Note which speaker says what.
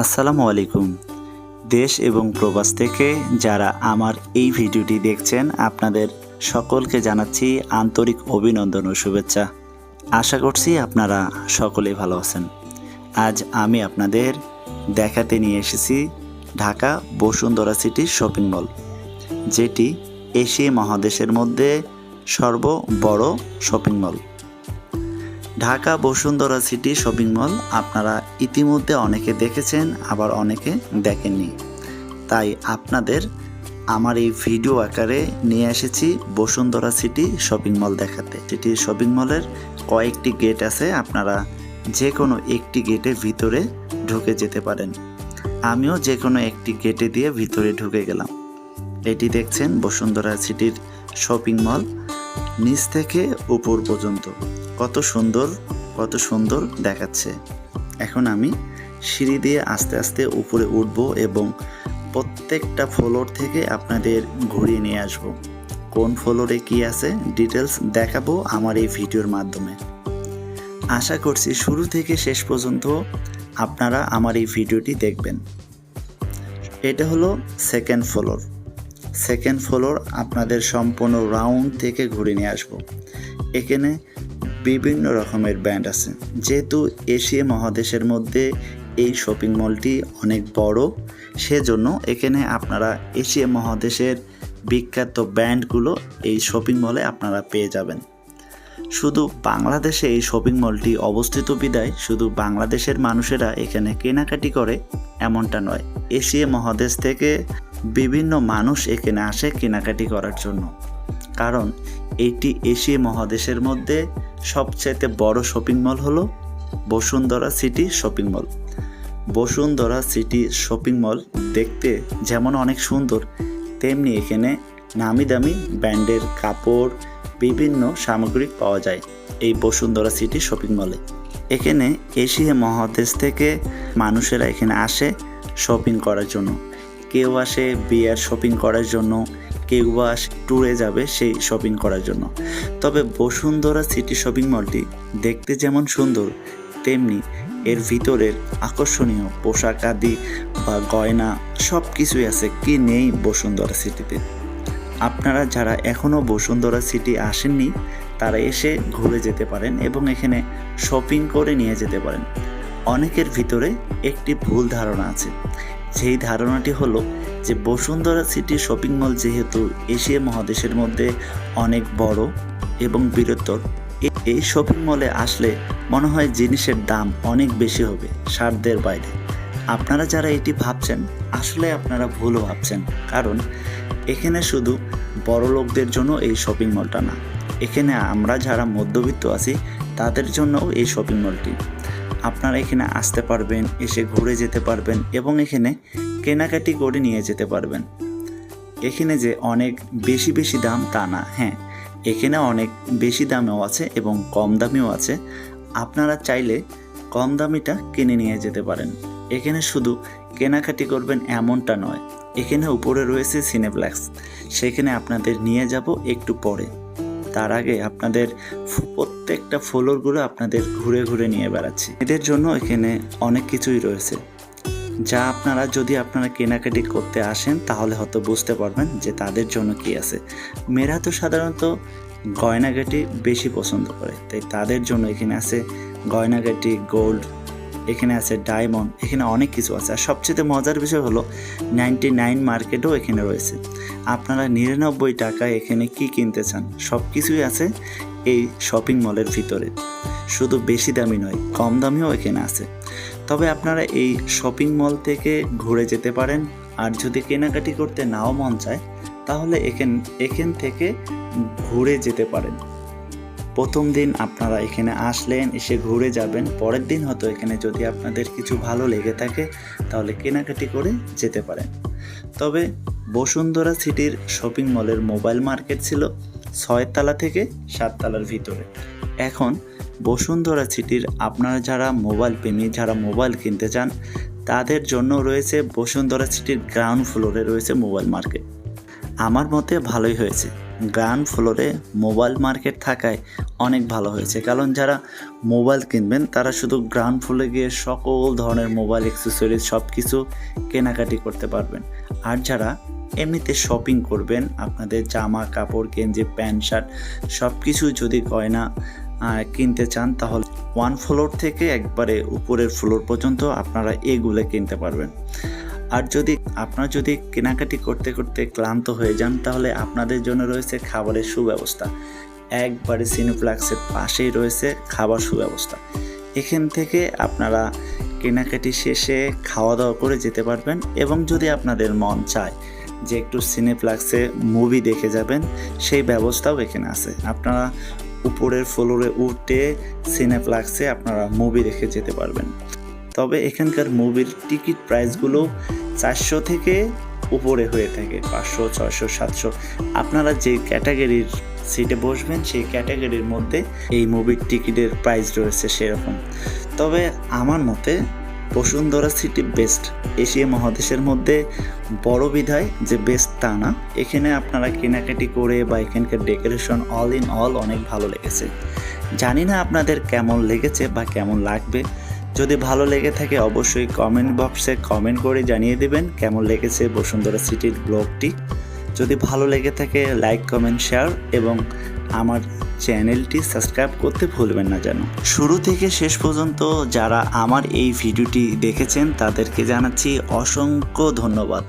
Speaker 1: আসসালামু আলাইকুম। দেশ এবং প্রবাস থেকে যারা আমার এই ভিডিওটি দেখছেন, আপনাদের সকলকে জানাচ্ছি আন্তরিক অভিনন্দন ও শুভেচ্ছা। আশা করছি আপনারা সকলেই ভালো আছেন। আজ আমি আপনাদের দেখাতে নিয়ে এসেছি Dhaka Bashundhara city shopping mall, যেটি এশিয়া মহাদেশের মধ্যে সর্ব বড় shopping mall. Dhaka Bashundhara city shopping mall আপনারা ইতিমধ্যে অনেকে দেখেছেন, আবার অনেকে দেখেননি। তাই আপনাদের আমার এই ভিডিও আকারে নিয়ে এসেছি বসুন্ধরা সিটি শপিং মল দেখাতে। সিটি শপিং মলের কয়েকটি গেট আছে, আপনারা যে কোনো একটি গেটের ভিতরে ঢুকে যেতে পারেন। আমিও যে কোনো একটি গেটে দিয়ে ভিতরে ঢুকে গেলাম। এটি দেখছেন বসুন্ধরা সিটির শপিং মল, নিচ থেকে উপর পর্যন্ত। কত সুন্দর কত সুন্দর দেখাচ্ছে। এখন আমি সিঁড়ি দিয়ে আস্তে আস্তে উপরে উঠব এবং প্রত্যেকটা ফ্লোর থেকে আপনাদের ঘুরিয়ে নিয়ে আসব। কোন ফ্লোরে কি আছে ডিটেলস দেখাবো আমার এই ভিডিওর মাধ্যমে। আশা করছি শুরু থেকে শেষ পর্যন্ত আপনারা আমার এই ভিডিওটি দেখবেন। এটা হলো সেকেন্ড ফ্লোর সেকেন্ড ফ্লোর আপনাদের সম্পূর্ণ রাউন্ড থেকে ঘুরে নিয়ে আসব। এখানে বিভিন্ন রকমের ব্র্যান্ড আছে। যেহেতু এশিয়া মহাদেশের মধ্যে এই শপিং মলটি অনেক বড়, সেজন্য এখানে আপনারা এশিয়া মহাদেশের বিখ্যাত ব্র্যান্ডগুলো এই শপিং মলে আপনারা পেয়ে যাবেন। শুধু বাংলাদেশে এই শপিং মলটি অবস্থিত বিদায়, শুধু বাংলাদেশের মানুষেরা এখানে কেনাকাটি করে এমনটা নয়। এশিয়া মহাদেশ থেকে বিভিন্ন মানুষ এখানে আসে কেনাকাটি করার জন্য। কারণ এটি এশিয়া মহাদেশের মধ্যে সবচাইতে বড় শপিং মল হলো Bashundhara city shopping mall Bashundhara city shopping mall দেখতে যেমন অনেক সুন্দর, তেমনি এখানে নামি দামি ব্র্যান্ডের কাপড়, বিভিন্ন সামগ্রী পাওয়া যায় এই বসুন্ধরা সিটি শপিং মলে এখানে এশিয়া মহাদেশ থেকে মানুষেরা এখানে আসে শপিং করার জন্য। কেউ আসে বিয়ার শপিং করার জন্য কেউ বা ট্যুরে যাবে সেই শপিং করার জন্য। তবে বসুন্ধরা সিটি শপিং মলটি দেখতে যেমন সুন্দর, তেমনি এর ভিতরের আকর্ষণীয় পোশাক আদি বা গয়না সব কিছুই আছে কি নেই বসুন্ধরা সিটিতে আপনারা যারা এখনও বসুন্ধরা সিটি আসেননি, তারা এসে ঘুরে যেতে পারেন এবং এখানে শপিং করে নিয়ে যেতে পারেন। অনেকের ভিতরে একটি ভুল ধারণা আছে। যেই ধারণাটি হলো যে বসুন্ধরা সিটি শপিং মল যেহেতু এশিয়া মহাদেশের মধ্যে অনেক বড় এবং বৃহত্তর, এই শপিং মলে আসলে মনে হয় জিনিসের দাম অনেক বেশি হবে সাধ্যের বাইরে। আপনারা যারা এটি ভাবছেন, আসলে আপনারা ভুলও ভাবছেন, কারণ এখানে শুধু বড় লোকদের জন্য এই শপিং মলটা না, এখানে আমরা যারা মধ্যবিত্ত আছি, তাদের জন্যও এই শপিং মলটি। আপনারা এখানে আসতে পারবেন, এসে ঘুরে যেতে পারবেন এবং এখানে কেনাকাটি করে নিয়ে যেতে পারবেন। এখানে যে অনেক বেশি বেশি দাম তা না হ্যাঁ। এখানে অনেক বেশি দামেও আছে এবং কম দামেও আছে। আপনারা চাইলে কম দামিটা কিনে নিয়ে যেতে পারেন। এখানে শুধু কেনাকাটি করবেন এমনটা নয়। এখানে উপরে রয়েছে সিনেপ্লেক্স সেখানে আপনাদের নিয়ে যাব একটু পরে। তার আগে আপনাদের প্রত্যেকটা ফ্লোরগুলো আপনাদের ঘুরে ঘুরে নিয়ে বেড়াচ্ছি। এদের জন্য এখানে অনেক কিছুই রয়েছে। যা আপনারা যদি আপনারা কেনাকাটি করতে আসেন, তাহলে হয়তো বুঝতে পারবেন যে তাদের জন্য কি আছে। মেয়েরা তো সাধারণত গয়নাগাটি বেশি পছন্দ করে, তাই তাদের জন্য এখানে আছে গয়নাগাটি, গোল্ড, এখানে আছে ডায়মন্ড, এখানে অনেক কিছু আছে। আর সবচেয়ে মজার বিষয় হলো নাইনটি নাইন মার্কেটও এখানে রয়েছে। আপনারা নিরানব্বই টাকায় এখানে কি কিনতে চান? সব কিছুই আছে এই শপিং মলের ভিতরে। শুধু বেশি দামি নয়, কম দামিও এখানে আছে। তবে আপনারা এই শপিং মল থেকে ঘুরে যেতে পারেন। আর যদি কেনাকাটি করতে নাও মন চায়, তাহলে এখান এখান থেকে ঘুরে যেতে পারেন। প্রথম দিন আপনারা এখানে আসলেন, এসে ঘুরে যাবেন। পরের দিন হয়তো এখানে যদি আপনাদের কিছু ভালো লেগে থাকে, তাহলে কেনাকাটি করে যেতে পারেন। তবে বসুন্ধরা সিটির শপিং মলের মোবাইল মার্কেট ছিল ছয়তলা থেকে সাত সাততলার ভিতরে। এখন বসুন্ধরা সিটির আপনারা যারা মোবাইল প্রেমী, যারা মোবাইল কিনতে চান, তাদের জন্য রয়েছে বসুন্ধরা সিটির গ্রাউন্ড ফ্লোরে রয়েছে মোবাইল মার্কেট আমার মতে ভালোই হয়েছে। গ্রাউন্ড ফ্লোরে মোবাইল মার্কেট থাকায় অনেক ভালো হয়েছে। কারণ যারা মোবাইল কিনবেন, তারা শুধু গ্রাউন্ড ফ্লোরে গিয়ে সকল ধরনের মোবাইল অ্যাক্সেসরিজ সব কিছু কেনাকাটি করতে পারবেন। আর যারা এমনিতে শপিং করবেন, আপনাদের জামা, কাপড়, গেঞ্জি, প্যান্ট, শার্ট সব কিছু যদি গয়না কিনতে চান, তাহলে ওয়ান ফ্লোর থেকে একবারে উপরের ফ্লোর পর্যন্ত আপনারা এগুলো কিনতে পারবেন। আর যদি আপনারা যদি কেনাকাটি করতে করতে ক্লান্ত হয়ে যান, তাহলে আপনাদের জন্য রয়েছে খাবারের সুব্যবস্থা। একবারে সিনোপ্লাক্সের পাশেই রয়েছে খাবার সুব্যবস্থা। এখান থেকে আপনারা কেনাকাটি শেষে খাওয়া দাওয়া করে যেতে পারবেন এবং যদি আপনাদের মন চায় যে একটু সিনেপ্লাক্সে মুভি দেখে যাবেন, সেই ব্যবস্থাও এখানে আছে। আপনারা উপরের ফ্লোরে উঠে সিনেপ্লাক্সে আপনারা মুভি দেখে যেতে পারবেন। তবে এখানকার মুভির টিকিট প্রাইসগুলো চারশো থেকে উপরে হয়ে থাকে, পাঁচশো, ছয়শো, সাতশো। আপনারা যে ক্যাটাগরির সিটে বসবেন, সেই ক্যাটাগরির মধ্যে এই মুভির টিকিটের প্রাইস রয়েছে সেরকম। তবে আমার মতে বসুন্ধরা সিটি বেস্ট এশিয়া মহাদেশের মধ্যে বড় বিধায় যে বেস্ট তা না। এখানে আপনারা কেনাকাটি করে বা এখানকার ডেকোরেশন অল ইন অল অনেক ভালো লেগেছে। জানি না আপনাদের কেমন লেগেছে বা কেমন লাগবে। যদি ভালো লেগে থাকে অবশ্যই কমেন্ট বক্সে কমেন্ট করে জানিয়ে দেবেন কেমন লেগেছে বসুন্ধরা সিটির ব্লগটি যদি ভালো লেগে থাকে লাইক কমেন্ট শেয়ার এবং আমার চ্যানেলটি সাবস্ক্রাইব করতে ভুলবেন না যেন। শুরু থেকে শেষ পর্যন্ত যারা আমার এই ভিডিওটি দেখেছেন, তাদেরকে জানাচ্ছি অসংখ্য ধন্যবাদ।